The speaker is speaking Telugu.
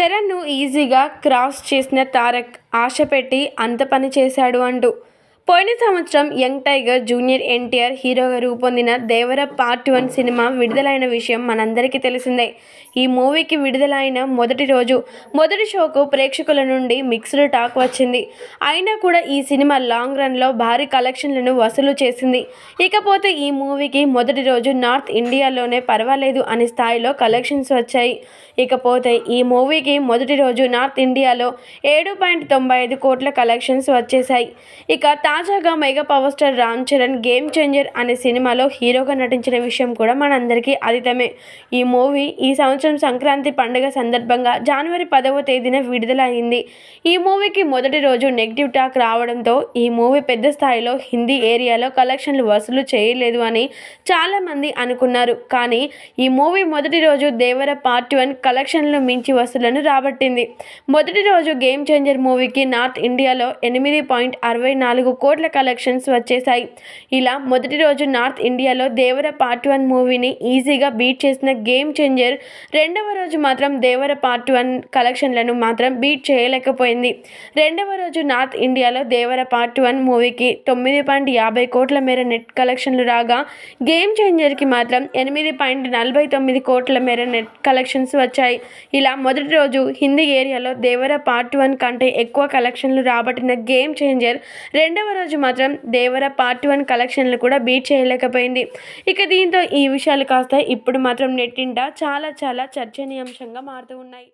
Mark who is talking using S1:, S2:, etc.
S1: చరణ్ను ఈజీగా క్రాస్ చేసిన తారక్ ఆశ పెట్టి అంత పని చేశాడు అంటూ పోయిన సంవత్సరం యంగ్ టైగర్ జూనియర్ ఎన్టీఆర్ హీరోగా రూపొందిన దేవర పార్ట్ వన్ సినిమా విడుదలైన విషయం మనందరికీ తెలిసిందే. ఈ మూవీకి విడుదలైన మొదటి రోజు మొదటి షోకు ప్రేక్షకుల నుండి మిక్స్డ్ టాక్ వచ్చింది. అయినా కూడా ఈ సినిమా లాంగ్ రన్లో భారీ కలెక్షన్లను వసూలు చేసింది. ఇకపోతే ఈ మూవీకి మొదటి రోజు నార్త్ ఇండియాలోనే పర్వాలేదు అనే స్థాయిలో కలెక్షన్స్ వచ్చాయి. ఇకపోతే ఈ మూవీకి మొదటి రోజు నార్త్ ఇండియాలో ఏడు పాయింట్ తొంభై ఐదు కోట్ల కలెక్షన్స్ వచ్చేసాయి ఇక తాజాగా mega power star Ram Charan game changer అనే సినిమాలో హీరోగా నటించిన విషయం కూడా మనందరికీ అదితమే ఈ మూవీ ఈ సంవత్సరం సంక్రాంతి పండుగ సందర్భంగా జనవరి పదవ తేదీన విడుదలైంది. ఈ మూవీకి మొదటి రోజు నెగిటివ్ టాక్ రావడంతో ఈ మూవీ పెద్ద స్థాయిలో హిందీ ఏరియాలో కలెక్షన్లు వసూలు చేయలేదు అని చాలామంది అనుకున్నారు. కానీ ఈ మూవీ మొదటి రోజు దేవర పార్ట్ వన్ కలెక్షన్లు మించి వసూలను రాబట్టింది. మొదటి రోజు గేమ్ చేంజర్ మూవీకి నార్త్ ఇండియాలో ఎనిమిది పాయింట్ అరవై నాలుగు కోట్ల కలెక్షన్స్ వచ్చేసాయి ఇలా మొదటి రోజు నార్త్ ఇండియాలో దేవర పార్ట్ వన్ మూవీని ఈజీగా బీట్ చేసిన గేమ్ చేంజర్ రెండవ రోజు మాత్రం దేవర పార్ట్ వన్ కలెక్షన్లను మాత్రం బీట్ చేయలేకపోయింది. రెండవ రోజు నార్త్ ఇండియాలో దేవర పార్ట్ వన్ మూవీకి తొమ్మిది పాయింట్ యాభై కోట్ల మేర నెట్ కలెక్షన్లు రాగా గేమ్ చేంజర్కి మాత్రం ఎనిమిది పాయింట్ నలభై తొమ్మిది కోట్ల మేర నెట్ కలెక్షన్స్ వచ్చాయి. ఇలా మొదటి రోజు హిందీ ఏరియాలో దేవర పార్ట్ వన్ కంటే ఎక్కువ కలెక్షన్లు రాబట్టిన గేమ్ చేంజర్ రెండవ రోజు మాత్రం దేవర పార్ట్ వన్ కలెక్షన్లు కూడా బీట్ చేయలేకపోయింది. ఇక దీంతో ఈ విషయాలు కాస్త ఇప్పుడు మాత్రం నెట్టింట చాలా చాలా చర్చనీయాంశంగా మారుతూ ఉన్నాయి.